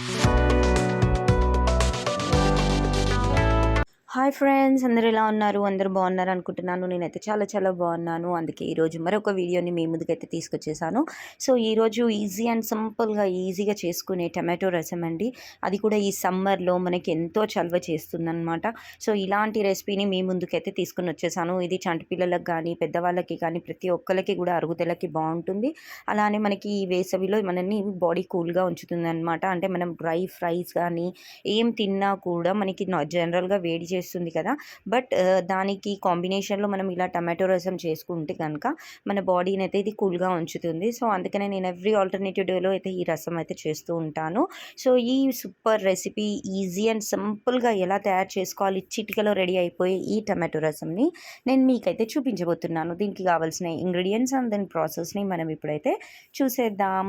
Thank you. Hi friends అందరూ ఎలా ఉన్నారు? అందరూ బాగున్నారు అనుకుంటున్నాను. నేనైతే చాలా చాలా బాగున్నాను. అందుకే ఈరోజు మరొక వీడియోని మీ ముందుకైతే తీసుకొచ్చేసాను. సో ఈరోజు ఈజీ అండ్ సింపుల్గా ఈజీగా చేసుకునే టమాటో రసం అండి. అది కూడా ఈ సమ్మర్లో మనకి ఎంతో చలవ చేస్తుందన్నమాట. సో ఇలాంటి రెసిపీని మీ ముందుకైతే తీసుకుని వచ్చేసాను. ఇది చంటి పిల్లలకు కానీ పెద్దవాళ్ళకి కానీ ప్రతి ఒక్కరికి కూడా అరుగుదలకి బాగుంటుంది. అలానే మనకి ఈ వేసవిలో మనల్ని బాడీ కూల్గా ఉంచుతుంది అనమాట అంటే మనం డ్రై ఫ్రైస్ కానీ ఏం తిన్నా కూడా మనకి జనరల్గా వేడి చేస్తుంది కదా. బట్ దానికి కాంబినేషన్లో మనం ఇలా టమాటో రసం చేసుకుంటే కనుక మన బాడీని అయితే ఇది కూల్గా ఉంచుతుంది. సో అందుకనే నేను ఎవ్రీ ఆల్టర్నేటివ్ డేలో అయితే ఈ రసం అయితే చేస్తూ ఉంటాను. సో ఈ సూపర్ రెసిపీ ఈజీ అండ్ సింపుల్గా ఎలా తయారు చేసుకోవాలి చిటికలో రెడీ అయిపోయి ఈ టమాటో రసంని నేను మీకైతే చూపించబోతున్నాను. దీనికి కావాల్సిన ఇంగ్రీడియంట్స్ అండ్ దాని ప్రాసెస్ని మనం ఇప్పుడైతే చూసేద్దాం.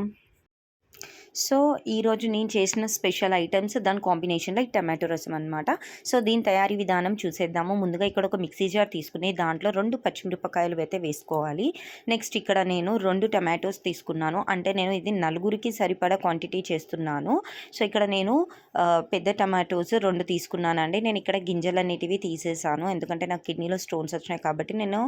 సో ఈరోజు నేను చేసిన స్పెషల్ ఐటమ్స్ దాని కాంబినేషన్లో ఈ టమాటో రసం అనమాట సో దీని తయారీ విధానం చూసేద్దాము. ముందుగా ఇక్కడ ఒక మిక్సీ జార్ తీసుకుని దాంట్లో రెండు పచ్చిమిరపకాయలు అయితే వేసుకోవాలి. నెక్స్ట్ ఇక్కడ నేను రెండు టమాటోస్ తీసుకున్నాను. అంటే నేను ఇది నలుగురికి సరిపడా క్వాంటిటీ చేస్తున్నాను. సో ఇక్కడ నేను పెద్ద టమాటోస్ రెండు తీసుకున్నానండి. నేను ఇక్కడ గింజలు అనేటివి తీసేసాను. ఎందుకంటే నాకు కిడ్నీలో స్టోన్స్ వచ్చినాయి కాబట్టి నేను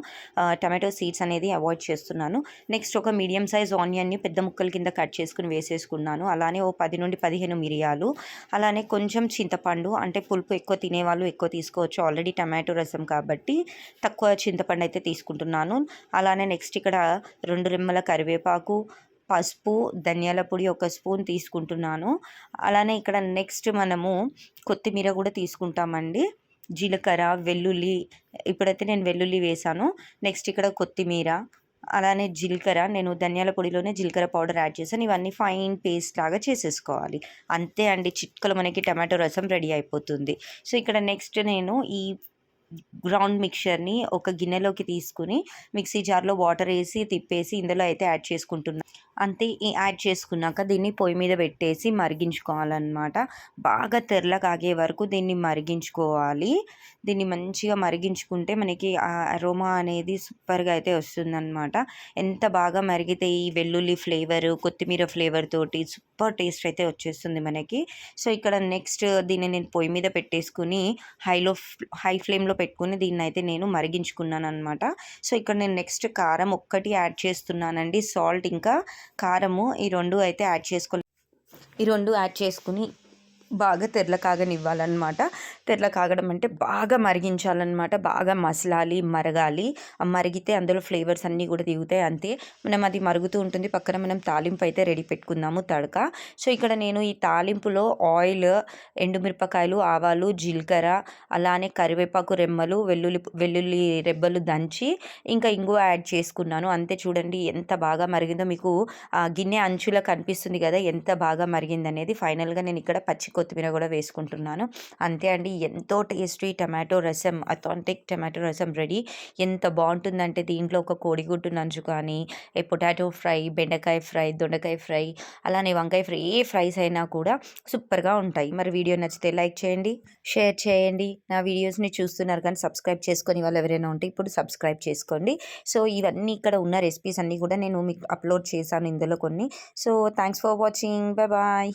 టమాటో సీడ్స్ అనేది అవాయిడ్ చేస్తున్నాను. నెక్స్ట్ ఒక మీడియం సైజ్ ఆనియన్ని పెద్ద ముక్కల కింద కట్ చేసుకుని వేసేసుకున్నాను. తీసుకున్నాను అలానే ఓ పది నుండి పదిహేను మిరియాలు అలానే కొంచెం చింతపండు అంటే పులుపు ఎక్కువ తినేవాళ్ళు ఎక్కువ తీసుకోవచ్చు. ఆల్రెడీ టమాటో రసం కాబట్టి తక్కువ చింతపండు అయితే తీసుకుంటున్నాను. అలానే నెక్స్ట్ ఇక్కడ రెండు రెమ్మల కరివేపాకు పసుపు ధనియాల పొడి ఒక స్పూన్ తీసుకుంటున్నాను. అలానే ఇక్కడ నెక్స్ట్ మనము కొత్తిమీర కూడా తీసుకుంటామండి. జీలకర్ర వెల్లుల్లి ఇప్పుడైతే నేను వెల్లుల్లి వేసాను. నెక్స్ట్ ఇక్కడ కొత్తిమీర అలానే జీలకర్ర నేను ధనియాల పొడిలోనే జీలకర్ర పౌడర్ యాడ్ చేశాను. ఇవన్నీ ఫైన్ పేస్ట్ లాగా చేసేసుకోవాలి. అంతే అండి చిట్కలు మనకి టమాటో రసం రెడీ అయిపోతుంది. సో ఇక్కడ నెక్స్ట్ నేను ఈ గ్రౌండ్ మిక్చర్ని ఒక గిన్నెలోకి తీసుకుని మిక్సీ జార్లో వాటర్ వేసి తిప్పేసి ఇందులో అయితే యాడ్ చేసుకుంటున్నాను అంతే యాడ్ చేసుకున్నాక దీన్ని పొయ్యి మీద పెట్టేసి మరిగించుకోవాలన్నమాట. బాగా తెరల కాగే వరకు దీన్ని మరిగించుకోవాలి. దీన్ని మంచిగా మరిగించుకుంటే మనకి ఆ అరోమా అనేది సూపర్గా అయితే వస్తుందన్నమాట. ఎంత బాగా మరిగితే ఈ వెల్లుల్లి ఫ్లేవర్ కొత్తిమీర ఫ్లేవర్ తోటి సూపర్ టేస్ట్ అయితే వచ్చేస్తుంది మనకి. సో ఇక్కడ నెక్స్ట్ దీన్ని నేను పొయ్యి మీద పెట్టేసుకుని హైలో హై ఫ్లేమ్లో పెట్టుకుని దీన్ని అయితే నేను మరిగించుకున్నాను అనమాట సో ఇక్కడ నేను నెక్స్ట్ కారం ఒక్కటి యాడ్ చేస్తున్నానండి. సాల్ట్ ఇంకా కారము ఈ రెండు అయితే యాడ్ చేసుకో ఈ రెండు యాడ్ చేసుకుని బాగా తెరల కాగనివ్వాలన్నమాట. తెరల కాగడం అంటే బాగా మరిగించాలన్నమాట. బాగా మసలాలి మరగాలి. మరిగితే అందులో ఫ్లేవర్స్ అన్నీ కూడా దిగుతాయి అంతే. మనం అది మరుగుతూ ఉంటుంది. పక్కన మనం తాలింపు అయితే రెడీ పెట్టుకుందాము తడక. సో ఇక్కడ నేను ఈ తాలింపులో ఆయిల్ ఎండుమిరపకాయలు ఆవాలు జీలకర్ర అలానే కరివేపాకు రెమ్మలు వెల్లుల్లి వెల్లుల్లి రెబ్బలు దంచి ఇంకా ఇంగువ యాడ్ చేసుకున్నాను. అంతే చూడండి ఎంత బాగా మరిగిందో. మీకు ఆ గిన్నె అంచులో కనిపిస్తుంది కదా ఎంత బాగా మరిగిందనేది ఫైనల్గా నేను ఇక్కడ పచ్చి కొత్తిమీర కూడా వేసుకుంటున్నాను. అంతే అండి ఎంతో tasty tomato rasam authentic tomato rasam ready. ఎంత బాగుంటుందంటే దీంట్లో ఒక కోడిగుడ్డు నంచు కానీ ఏ పొటాటో ఫ్రై బెండకాయ ఫ్రై దొండకాయ ఫ్రై అలానే వంకాయ ఫ్రై ఏ ఫ్రైస్ అయినా కూడా సూపర్గా ఉంటాయి. మరి వీడియో నచ్చితే లైక్ చేయండి షేర్ చేయండి. నా వీడియోస్ని చూస్తున్నారు కానీ సబ్స్క్రైబ్ చేసుకొని వాళ్ళు ఎవరైనా ఉంటే ఇప్పుడు సబ్స్క్రైబ్ చేసుకోండి. సో ఇవన్నీ ఇక్కడ ఉన్న రెసిపీస్ అన్నీ కూడా నేను మీకు అప్లోడ్ చేశాను ఇందులో కొన్ని. So thanks for watching. Bye bye.